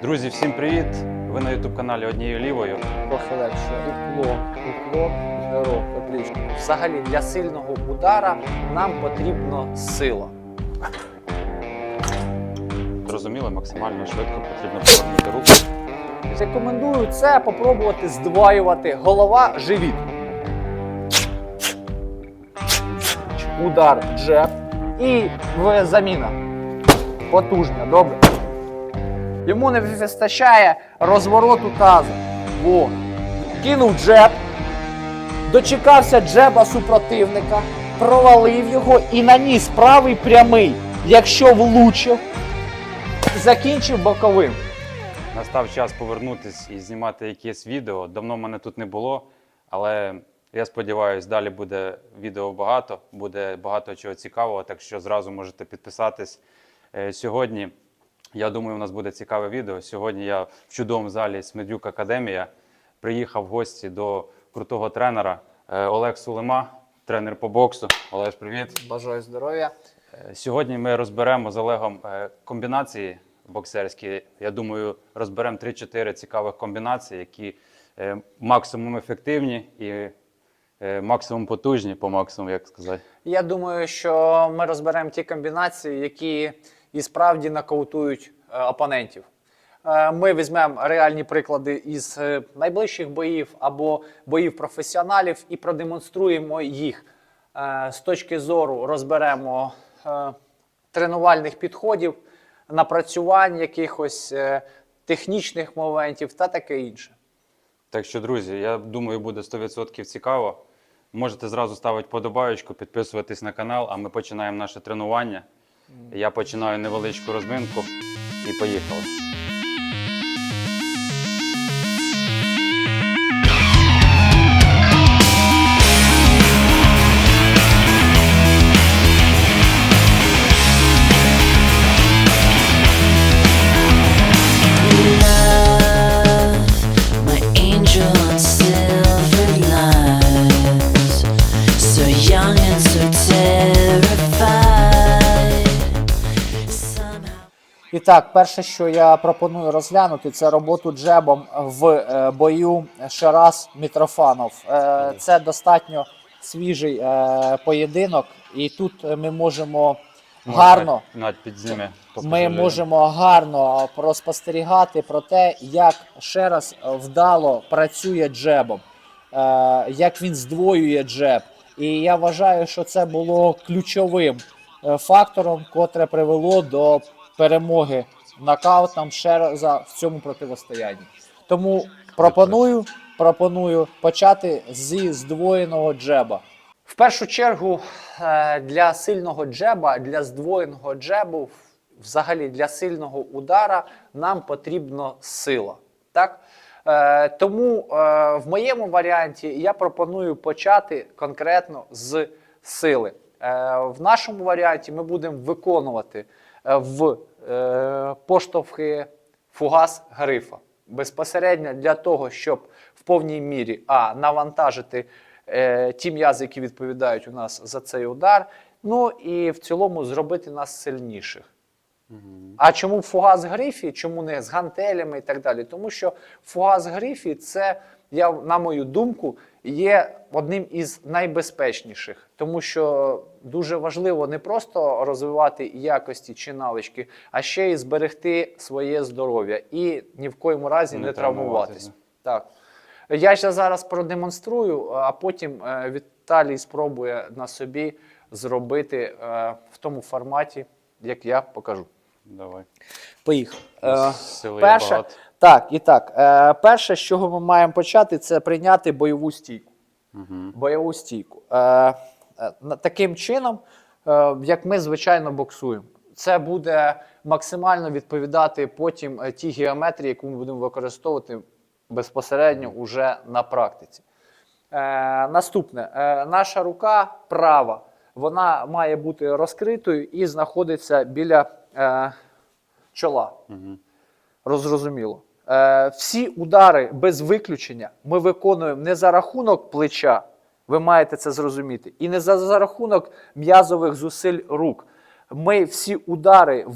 Друзі, всім привіт! Ви на youtube каналі однією лівою. трохи легше. Уклон, уклон, герок, отлично. Взагалі для сильного удара нам потрібна сила. Зрозуміли, максимально швидко потрібно повернути руку. Рекомендую це попробувати здваювати голова, живіт. Удар, джеб і в- заміна. Потужна, добре. Йому не вистачає розвороту тазу. Во. Кинув джеб, дочекався джеба супротивника, провалив його і наніс правий прямий. Якщо влучив, закінчив боковим. Настав час повернутись і знімати якесь відео. Давно мене тут не було, але я сподіваюся, далі буде відео багато, буде багато чого цікавого, так що зразу можете підписатись. Е, Сьогодні, я думаю, у нас буде цікаве відео. Сьогодні я в чудовому залі Смедюк Академія приїхав в гості до крутого тренера е, Олег Сулема, тренер по боксу. Олеж, привіт. Бажаю здоров'я. Е, Сьогодні ми розберемо з Олегом е, комбінації боксерські. Я думаю, розберемо 3-4 цікавих комбінації, які максимум ефективні і максимум потужні, по максимуму, як сказати. Я думаю, що ми розберемо ті комбінації, які і справді нокаутують е, опонентів. Е, Ми візьмемо реальні приклади із е, найближчих боїв або боїв професіоналів і продемонструємо їх з точки зору розберемо тренувальних підходів, напрацювань якихось технічних моментів та таке інше. Так що, друзі, я думаю, буде 100% цікаво. Можете зразу ставити подобаєчку, підписуватись на канал, а ми починаємо наше тренування. Я починаю невеличку розминку і поїхали. Так, перше, що я пропоную розглянути, це роботу джебом в е, бою Шарас Мітрофанов. Е, це достатньо свіжий е, поєдинок, і тут ми можемо гарно. Ми можемо гарно проспостерігати про те, як ще раз вдало працює джебом, як він здвоює джеб. І я вважаю, що це було ключовим фактором, котре привело до перемоги нокаутом Шераза в цьому противостоянні. Тому пропоную, пропоную почати зі здвоєного джеба. В першу чергу е, для сильного джеба, для здвоєного джебу, взагалі для сильного удара, нам потрібна сила. Так? Е, Тому е, в моєму варіанті я пропоную почати конкретно з сили. В нашому варіанті ми будемо виконувати в е, поштовхи фугас грифа. Безпосередньо для того, щоб в повній мірі а, навантажити е, ті м'язи, які відповідають у нас за цей удар. Ну і в цілому зробити нас сильніших. А чому фугас грифі? Чому не з гантелями і так далі? Тому що фугас грифі це, я, на мою думку, є одним із найбезпечніших, тому що дуже важливо не просто розвивати якості чи навички, а ще й зберегти своє здоров'я і ні в коєму разі Не не, травмуватися. травмуватись. Так. Я ще зараз продемонструю, а потім е, Віталій спробує на собі зробити е, в тому форматі, як я покажу. Давай. Поїхав. Е, багато. Так, і так. Е, перше, з чого ми маємо почати, це прийняти бойову стійку. Бойову стійку. Е, е, таким чином, е, як ми звичайно боксуємо. Це буде максимально відповідати потім е, тій геометрії, яку ми будемо використовувати безпосередньо уже на практиці. Е, наступне, е, наша рука права, вона має бути розкритою і знаходиться біля е, чола. Розрозуміло. Е, всі удари без виключення ми виконуємо не за рахунок плеча, ви маєте це зрозуміти, і не за, за рахунок м'язових зусиль рук. Ми всі удари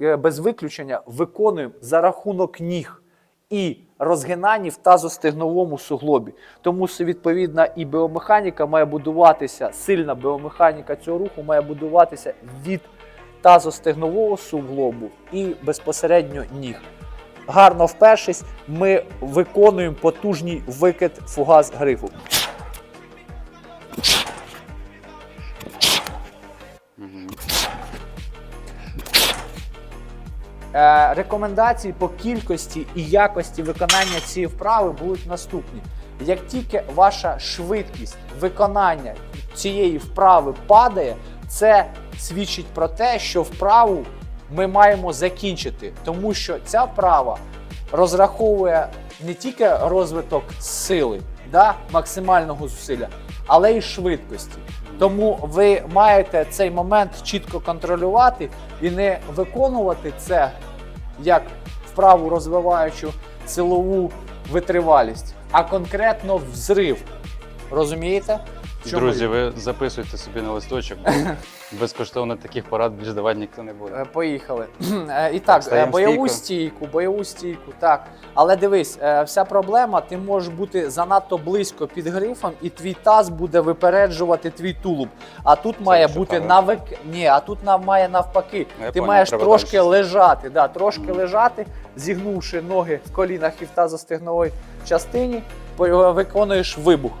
е, без виключення виконуємо за рахунок ніг і розгинання в тазостегновому суглобі. Тому відповідна і біомеханіка має будуватися, сильна біомеханіка цього руху має будуватися від тазостегнового суглобу і безпосередньо ніг. Гарно впершись, ми виконуємо потужний викид фугас грифу. Е, рекомендації по кількості і якості виконання цієї вправи будуть наступні. Як тільки ваша швидкість виконання цієї вправи падає, це свідчить про те, що вправу ми маємо закінчити, тому що ця вправа розраховує не тільки розвиток сили, да, максимального зусилля, але й швидкості. Тому ви маєте цей момент чітко контролювати і не виконувати це як вправу розвиваючу силову витривалість, а конкретно взрив. Розумієте? Чому Друзі, ви записуйте собі на листочок. бо Безкоштовно таких порад більш давати ніхто не буде. Е, Поїхали. Е, І так, е, бойову стійку. бойову стійку, так. Але дивись, е, вся проблема, ти можеш бути занадто близько під грифом, і твій таз буде випереджувати твій тулуб. А тут має бути навик. Ні, а тут нам має навпаки. Ну, я ти понял, маєш треба трошки далі. лежати, да, трошки лежати, зігнувши ноги в колінах і в тазостегновій частині, по- виконуєш вибух.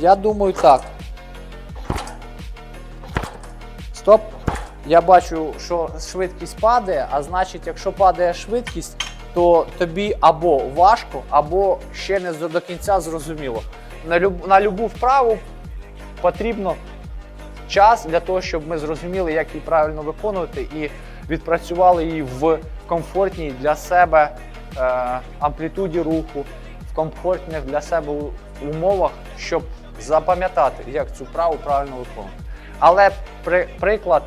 Я думаю, так. Стоп. Я бачу, що швидкість падає, а значить, якщо падає швидкість, то тобі або важко, або ще не до кінця зрозуміло. На, люб, на любу вправу потрібно час для того, щоб ми зрозуміли, як її правильно виконувати, і відпрацювали її в комфортній для себе е, амплітуді руху, в комфортних для себе умовах, щоб запам'ятати, як цю вправу правильно виконувати. Але при, приклад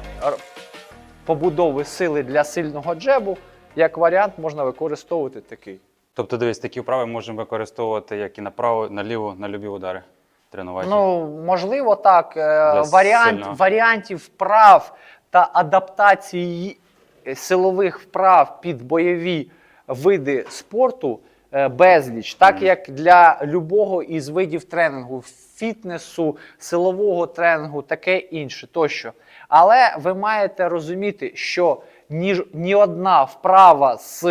побудови сили для сильного джебу, як варіант, можна використовувати такий. Тобто, дивись, такі вправи можемо використовувати як і направо, наліво, на любі удари тренувати. Ну, можливо, так. Е, Для Варіант, сильного. варіантів вправ та адаптації силових вправ під бойові види спорту е, безліч, так як для любого із видів тренінгу, фітнесу, силового тренінгу, таке інше тощо. Але ви маєте розуміти, що ні, ні одна вправа з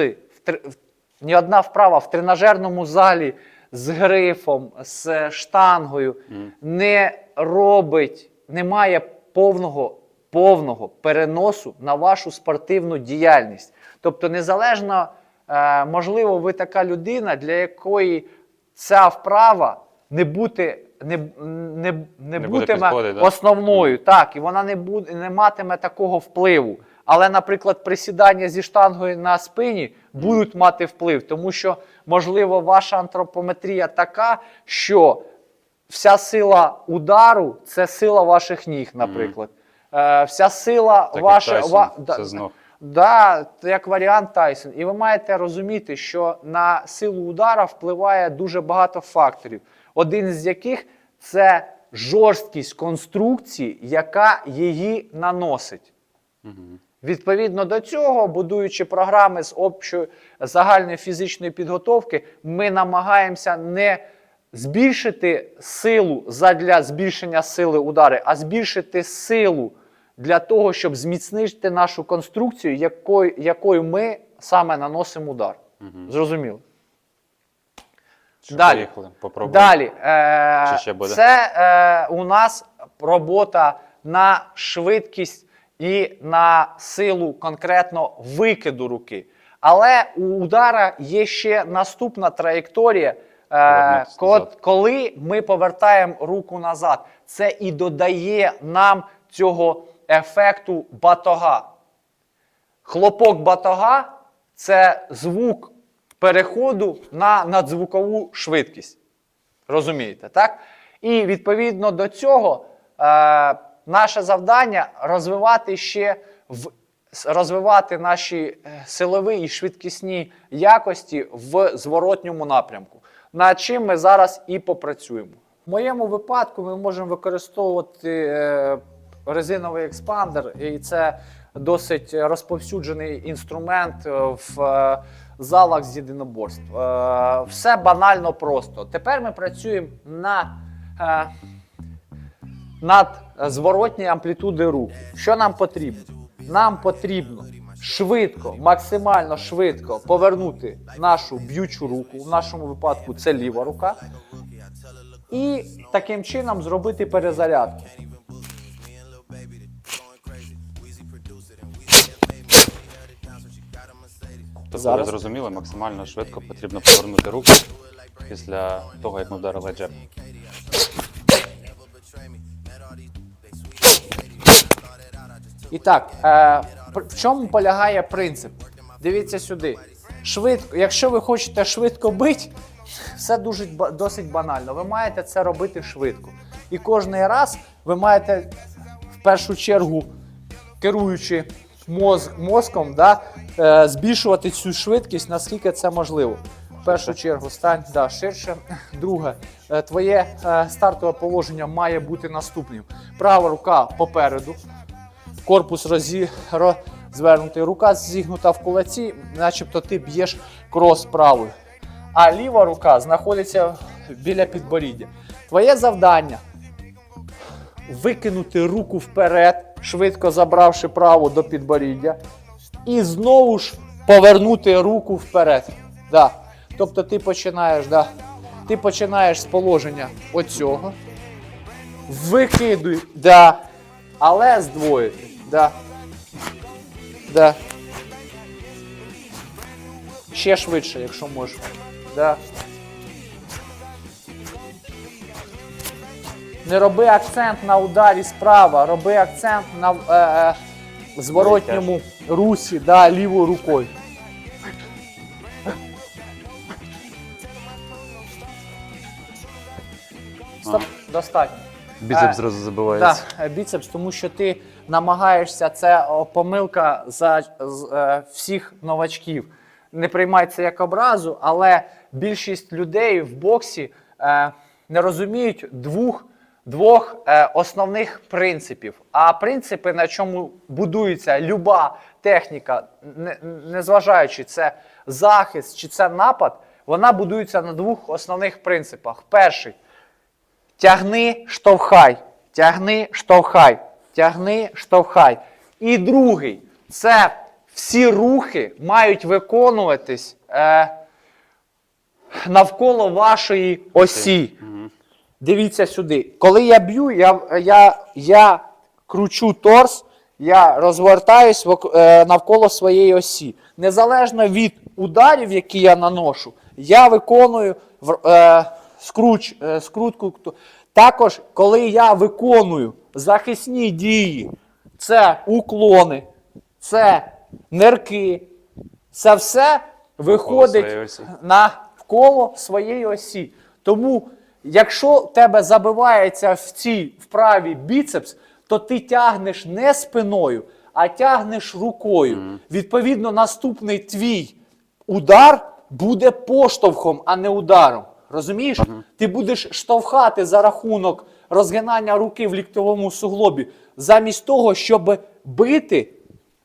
в ні одна вправа в тренажерному залі з грифом, з штангою не робить, не має повного, повного переносу на вашу спортивну діяльність. Тобто, незалежно, е, можливо, ви така людина, для якої ця вправа не бути. Не, не, не, Не буде бутиме підходить, да? основною, так, і вона не буде, не матиме такого впливу. Але, наприклад, присідання зі штангою на спині будуть мати вплив, тому що, можливо, ваша антропометрія така, що вся сила удару це сила ваших ніг, наприклад. Е, вся сила ваша. ва- це знов. Да, як варіант Тайсон. І ви маєте розуміти, що на силу удара впливає дуже багато факторів. Один з яких це жорсткість конструкції, яка її наносить. Мгм. Відповідно до цього, будуючи програми з общої загальної фізичної підготовки, ми намагаємося не збільшити силу задля збільшення сили удари, а збільшити силу для того, щоб зміцнити нашу конструкцію, якою, якою ми саме наносимо удар. Мгм. Зрозуміло. Що, Далі. Далі, е, Чи ще буде? це е, у нас робота на швидкість і на силу конкретно викиду руки. Але у удара є ще наступна траєкторія, е, коли ми повертаємо руку назад. Це і додає нам цього ефекту батога. Хлопок батога це звук переходу на надзвукову швидкість. Розумієте, так? І відповідно до цього е, наше завдання розвивати ще в розвивати наші е, силові і швидкісні якості в зворотньому напрямку. Над чим ми зараз і попрацюємо. В моєму випадку ми можемо використовувати е, резиновий експандер, і це досить розповсюджений інструмент е, в е, залах з єдиноборств. Е, Все банально просто. Тепер ми працюємо на над зворотні амплітуди руху. Що нам потрібно? Нам потрібно швидко, максимально швидко повернути нашу б'ючу руку. В нашому випадку це ліва рука. І таким чином зробити перезарядку. Тобто Зараз. ви зрозуміли, максимально швидко потрібно повернути руку після того, як ми вдарили джеб. І так, е, в чому полягає принцип? Дивіться сюди. Швидко, якщо ви хочете швидко бити, все дуже ба- досить банально. Ви маєте це робити швидко. І кожен раз ви маєте в першу чергу, керуючи моз, мозком, да, е, збільшувати цю швидкість, наскільки це можливо. В першу чергу стань да, ширше. Друге, е, твоє е, стартове положення має бути наступним. Права рука попереду, корпус розі... розвернутий, рука зігнута в кулаці, начебто ти б'єш крос правою. А ліва рука знаходиться біля підборіддя. Твоє завдання викинути руку вперед, швидко забравши праву до підборіддя, і знову ж повернути руку вперед. Да. Тобто ти починаєш, да, ти починаєш з положення оцього, викидуй, да, але здвоїти. Да. Да. Ще швидше, якщо можеш. Да. Не роби акцент на ударі справа, роби акцент на е, е, зворотньому русі, да, лівою рукою. Стоп, достатньо. Біцепс Е, зразу забивається. Так, біцепс, тому що ти намагаєшся, це о, помилка за з, е, всіх новачків. Не приймай це як образу, але більшість людей в боксі е, не розуміють двох, двох е, основних принципів. А принципи, на чому будується люба техніка, не- незважаючи це захист чи це напад, вона будується на двох основних принципах. Перший Тягни, штовхай, тягни, штовхай, тягни, штовхай. І другий це всі рухи мають виконуватись е, навколо вашої осі. Дивіться сюди. Коли я б'ю, я, я, я кручу торс, я розвертаюсь е, навколо своєї осі. Незалежно від ударів, які я наношу, я виконую е, скруч, е, скрутку. Також, коли я виконую захисні дії, це уклони, це нирки, це все виходить навколо своєї осі. Тому, якщо в тебе забивається в цій вправі біцепс, то ти тягнеш не спиною, а тягнеш рукою. Відповідно, наступний твій удар буде поштовхом, а не ударом. Розумієш? Ти будеш штовхати за рахунок розгинання руки в ліктовому суглобі, замість того, щоб бити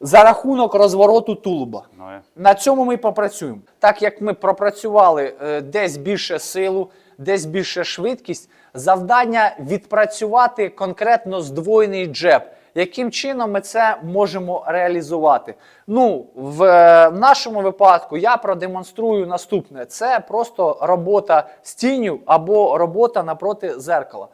за рахунок розвороту тулуба. Ну, е. На цьому ми попрацюємо. Так як ми пропрацювали е, десь більше силу, десь більше швидкість, завдання відпрацювати конкретно здвоєний джеб. Яким чином ми це можемо реалізувати? Ну, в е, нашому випадку я продемонструю наступне: це просто робота з тінню або робота напроти зеркала.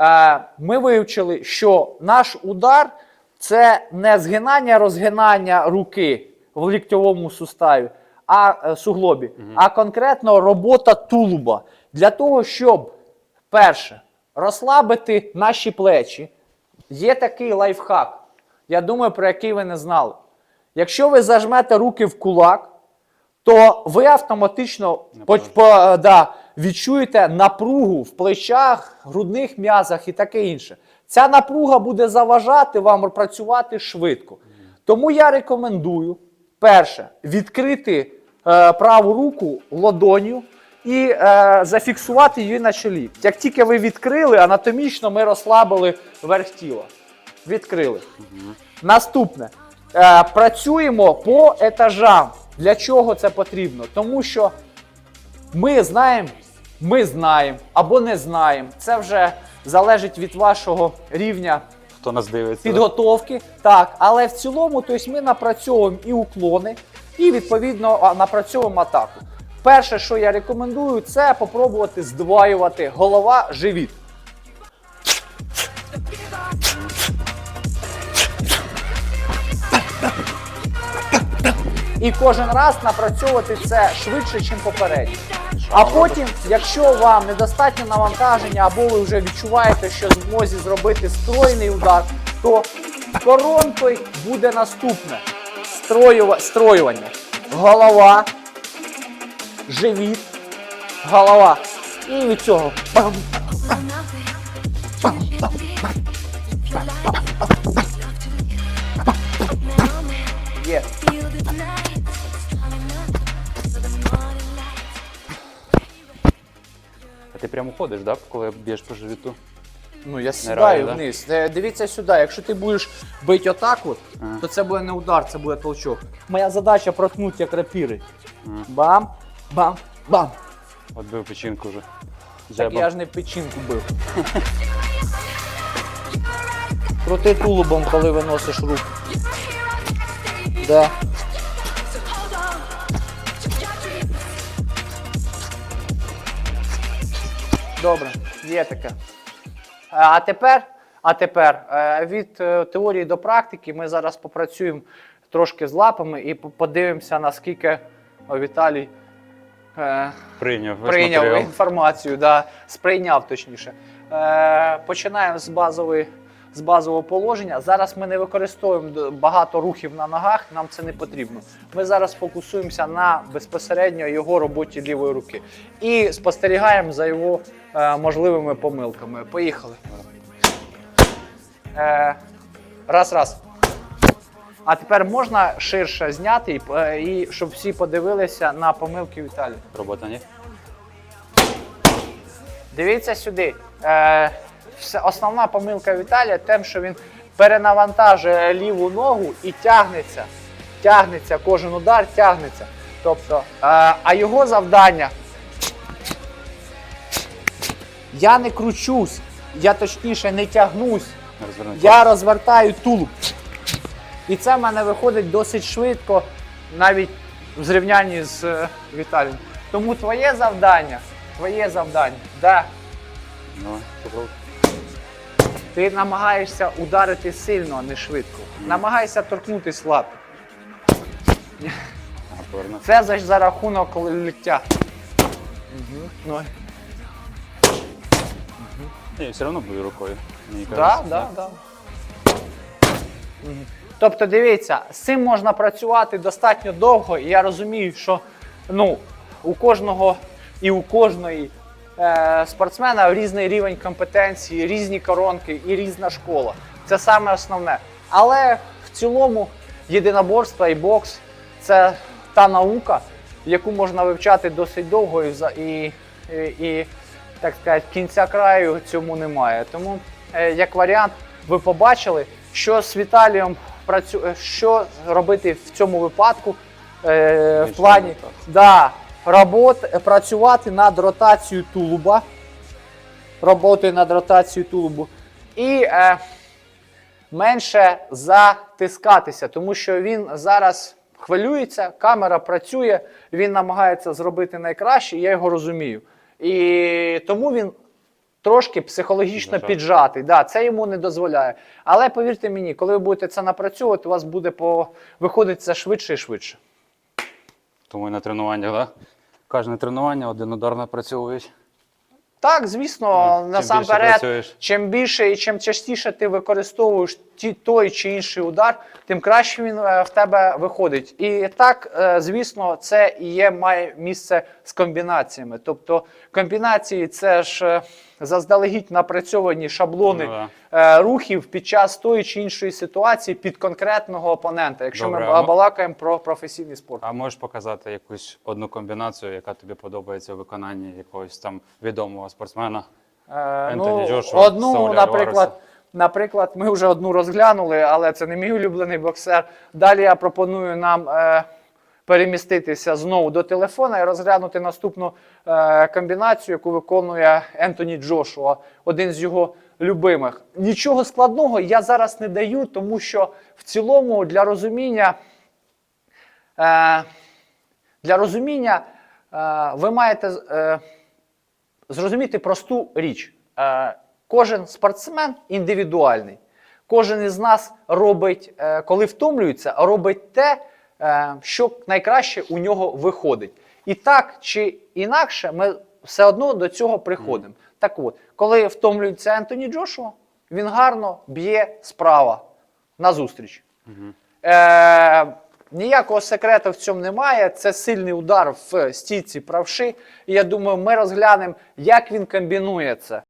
Е, Ми вивчили, що наш удар це не згинання, розгинання руки в ліктьовому суставі, а е, суглобі, а конкретно робота тулуба для того, щоб перше розслабити наші плечі. Є такий лайфхак. Я думаю, про який ви не знали. Якщо ви зажмете руки в кулак, то ви автоматично по, по, да, відчуєте напругу в плечах, грудних м'язах і таке інше. Ця напруга буде заважати вам працювати швидко. Тому я рекомендую, перше, відкрити е, праву руку ладонью і е, зафіксувати її на чолі. Як тільки ви відкрили, анатомічно ми розслабили верх тіла. Відкрили. Наступне. Е, працюємо по етажам. Для чого це потрібно? Тому що ми знаємо, ми знаємо або не знаємо. Це вже залежить від вашого рівня Хто нас дивиться? підготовки. Так, але в цілому, тобто ми напрацьовуємо і уклони, і відповідно напрацьовуємо атаку. Перше, що я рекомендую, це попробувати здваювати голова, живіт. І кожен раз напрацьовувати це швидше, ніж попередньо. А потім, якщо вам недостатньо навантаження, або ви вже відчуваєте, що змозі зробити стройний удар, то коронкою буде наступне Строюва- строювання. Голова, живіт, голова. І від цього. Бам, Є. А ти прямо ходиш, да, коли б'єш по живіту? Ну, я сідаю да? вниз. Е, Дивіться сюди, якщо ти будеш бити отак, от, Ага. то це буде не удар, це буде толчок. Моя задача проткнути як рапіри. Бам, бам, бам. От бив печінку вже. Так я ж не печінку бив. Крути тулубом, коли виносиш руку. Да. Добре, є таке. А тепер, а тепер е, від е, теорії до практики ми зараз попрацюємо трошки з лапами і подивимося, наскільки Віталій е, Прийняв весь прийняв матеріал. інформацію, да, сприйняв точніше. Е, починаємо з базової. З базового положення. Зараз ми не використовуємо багато рухів на ногах, нам це не потрібно. Ми зараз фокусуємося на безпосередньо його роботі лівої руки і спостерігаємо за його е, можливими помилками. Поїхали. Е, раз, раз. А тепер можна ширше зняти, і, е, і щоб всі подивилися на помилки Віталія. Робота ні? Дивіться сюди. Е, основна помилка Віталія тим, що він перенавантажує ліву ногу і тягнеться. Тягнеться, кожен удар тягнеться. Тобто, е, а його завдання. Я не кручусь, я точніше не тягнусь. Я розвертаю тулуб. І це в мене виходить досить швидко, навіть в зрівнянні з е, Віталієм. Тому твоє завдання, твоє завдання, да, Давай, попробуй. ти намагаєшся ударити сильно, а не швидко. Намагайся торкнутися. Ага, поверну. Це за, за рахунок ліктя. Угу. Ну, Ні, все одно бою рукою. Мені да, кажеться. да, да. Мгм. Тобто, дивіться, з цим можна працювати достатньо довго, і я розумію, що ну, у кожного і у кожної е, спортсмена різний рівень компетенції, різні коронки і різна школа. Це саме основне. Але в цілому єдиноборство і бокс це та наука, яку можна вивчати досить довго і, і, і, так сказати, кінця краю цьому немає. Тому, е, як варіант, ви побачили, що з Віталієм працю... е, що робити в цьому випадку е, в плані да, робот, працювати над ротацією тулуба. Роботи над ротацією тулубу. І е, менше затискатися, тому що він зараз хвилюється, камера працює, він намагається зробити найкраще, я його розумію. І тому він трошки психологічно Зажав. піджатий. Да, це йому не дозволяє. Але повірте мені, коли ви будете це напрацьовувати, у вас буде по... виходить це швидше і швидше. Тому і на тренуваннях, так? Да? Кожне тренування один удар напрацьовують. Так, звісно, Ну, чим насамперед, працюєш. чим більше і чим частіше ти використовуєш ті, той чи інший удар, тим краще він е, в тебе виходить. І так, е, звісно, це і є має місце з комбінаціями. Тобто комбінації це ж е, заздалегідь напрацьовані шаблони Ну да. е, рухів під час тої чи іншої ситуації під конкретного опонента, якщо Добре, ми балакаємо про професійний спорт. А можеш показати якусь одну комбінацію, яка тобі подобається у виконанні якогось там відомого спортсмена? Е, ну, Джошуа, одну, наприклад, Альвареса. наприклад, ми вже одну розглянули, але це не мій улюблений боксер. Далі я пропоную нам е, переміститися знову до телефона і розглянути наступну е, комбінацію, яку виконує Ентоні Джошуа, один з його любимих. Нічого складного я зараз не даю, тому що в цілому для розуміння. Е, для розуміння е, ви маєте е, зрозуміти просту річ. Е, кожен спортсмен індивідуальний. Кожен із нас робить, е, коли втомлюється, робить те, що найкраще у нього виходить. І так чи інакше, ми все одно до цього приходимо. Так от, коли втомлюється Ентоні Джошуа, він гарно б'є справа назустріч. Е, ніякого секрету в цьому немає. Це сильний удар в стійці правши. І я думаю, ми розглянемо, як він комбінує це.